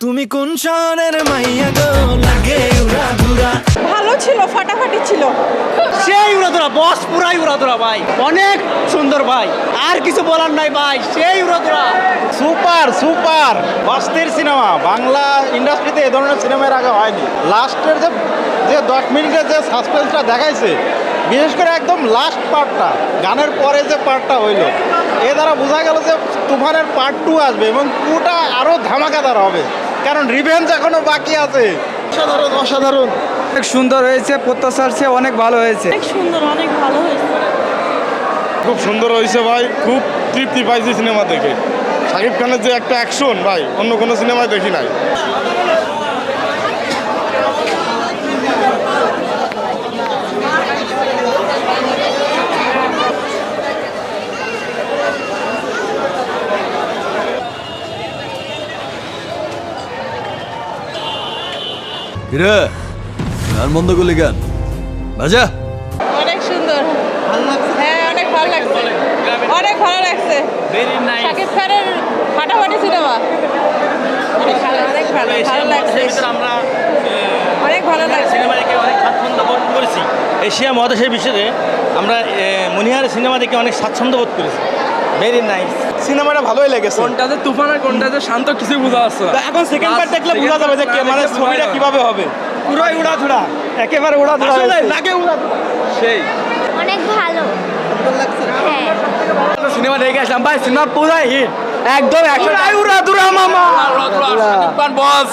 তুমি কোন শহরের মাইয়া গো? লাগে উড়া ধুরা। ভালো ছিল ফাটাফাটি ছিল। সেই উড়াদুরা বস পুরাই উড়াদুরা ভাই। অনেক সুন্দর ভাই। আর কিছু বলার নাই ভাই সেই উড়াদুরা সুপার সুপার। অস্থির সিনেমা বাংলা ইন্ডাস্ট্রিতে এ ধরনের সিনেমা এর আগে হয়নি। লাস্টের যে যে দশ মিনিটের যে সাসপেন্সটা দেখাইছে বিশেষ করে একদম লাস্ট পার্টটা গানের পরে যে পার্টটা হইল এ দ্বারা বোঝা গেল যে তুফানের পার্ট টু আসবে এবং টুটা আরও ধামাকাদার হবে। কারণ রিভেঞ্জ এখনও বাকি আছে। অসাধারণ অসাধারণ। অনেক সুন্দর হয়েছে প্রত্যাশার চেয়ে অনেক ভালো হয়েছে। অনেক সুন্দর অনেক ভালো হয়েছে। খুব সুন্দর হয়েছে ভাই খুব তৃপ্তি পাইছি সিনেমা দেখে। শাকিব খানের যে একটা অ্যাকশন ভাই অন্য কোনো সিনেমায় দেখি নাই। কিরে? গান বন্ধ করলি গান বাজা? অনেক সুন্দর। হ্যাঁ অনেক ভালো লাগছে। অনেক ভালো লাগছে। শাকিব খানের ফাটাফাটি সিনেমা অনেক ভালো অনেক ভালো ভালো লাগছে। আমরা অনেক ভালো লাগছে। সিনেমা দেখে অনেক স্বাচ্ছন্দ্য বোধ করেছি। এশিয়া মহাদেশের বিষয়ে আমরা মনিহার সিনেমা দেখে অনেক স্বাচ্ছন্দ্য বোধ করেছি। ভেরি নাইস সিনেমাটা ভালোই লেগেছে। কোনটাতে তুফান আর কোনটাতে শান্ত কিছু বোঝা যাচ্ছে না। এখন সেকেন্ড পার্ট দেখলে বোঝা যাবে যে কে মানে ছবিটা কীভাবে হবে। পুরোই উড়াধুরা একেবারে উড়াধুরা আসলে লাগে সেই। অনেক ভালো। হ্যাঁ। সিনেমা দেখে আসলাম। ভাই সিনেমা পুরাই হিট একদম একশো উড়াধুরা মামা। বস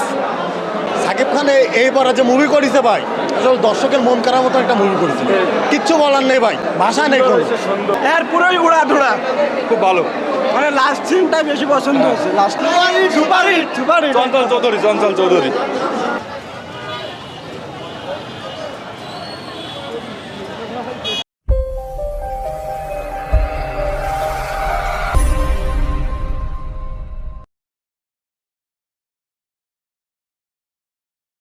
সাকিব খান এই- এইবার যে মুভি করেছে ভাই আসলে দর্শকের মন করার মতো একটা মুভি করেছিল। কিচ্ছু বলার নেই ভাই ভাষা নেই কোনো। এর পুরোই উড়া ধুড়া। খুব ভালো। মানে লাস্ট সিনটা বেশি পছন্দ হয়েছে। Last super hit super hit Chanchal Chowdhury Chanchal Chowdhury.